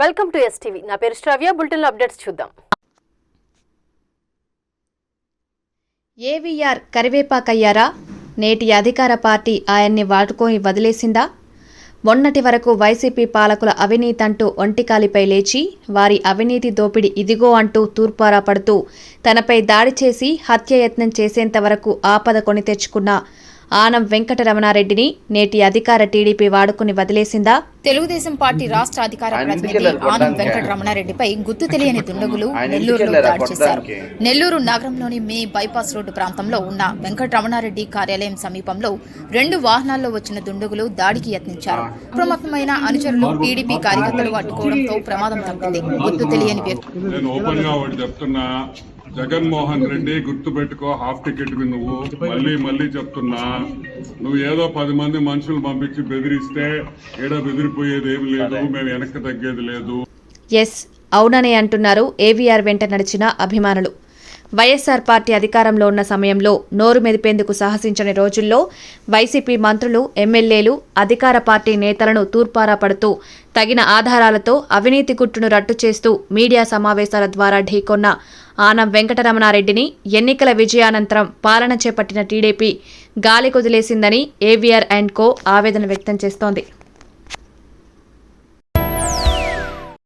Welcome to STV నా పేరు శ్రావ్య. Bulletin updates చూద్దాం. ఏవీఆర్ కరివేపాకయ్యారా? నేటి అధికార పార్టీ ఆయన్ని వాడుకొని వదిలేసిందా? మొన్నటి వరకు వైసీపీ పాలకుల అవినీతంటూ ఒంటికాలిపై లేచి వారి అవినీతి దోపిడి ఇదిగో అంటూ తూర్పారా పడుతూ తనపై దాడి చేసి హత్యయత్నం చేసేంత వరకు ఆపద కొని తెచ్చుకున్న ఆనం వెంకటరమణారెడ్డిని నేటి అధికార టీడీపీ వాడుకుని వదిలేసిందా? తెలుగుదేశం పార్టీ రాష్ట్ర అధికార ప్రతినిధి ఆనం. వెంకటరమణారెడ్డిపై గుర్తు తెలియని దుండగులు నెల్లూరులో దాడి చేశారు? నెల్లూరు నగరంలోని మే బైపాస్ రోడ్డు ప్రాంతంలో ఉన్న వెంకటరమణారెడ్డి కార్యాలయం సమీపంలో రెండు వాహనాల్లో వచ్చిన దుండగులు దాడికి యత్నించారు. అప్రమత్తమైన అనుచరులు టీడీపీ కార్యకర్తలు అడ్డుకోవడంతో ప్రమాదం తప్పింది. గుర్తు తెలియని వ్యక్తి. జగన్మోహన్ రెడ్డి గుర్తుపెట్టుకో హాఫ్ టికెట్ నువ్వు. మళ్ళీ మళ్ళీ చెప్తున్నా. నువ్వు ఏదో పది మంది మనుషులు పంపించి బెదిరిస్తే ఏడో బెదిరిపోయేది ఏమి లేదు. మేము వెనక్కి తగ్గేది లేదు. ఎస్ అవుననే అంటున్నారు ఏవీఆర్ వెంట నడిచిన అభిమానులు. వైఎస్ఆర్ పార్టీ అధికారంలో ఉన్న సమయంలో నోరు మెదిపేందుకు సాహసించని రోజుల్లో వైసీపీ మంత్రులు ఎమ్మెల్యేలు అధికార పార్టీ నేతలను తూర్పారా పడుతూ తగిన ఆధారాలతో అవినీతి గుట్టును రట్టు చేస్తూ మీడియా సమావేశాల ద్వారా ఢీకొన్న ఆనం వెంకటరమణారెడ్డిని ఎన్నికల విజయానంతరం పాలన చేపట్టిన టీడీపీ గాలి కుదిలేసిందని ఏవిఆర్ అండ్ కో ఆవేదన వ్యక్తం చేస్తోంది.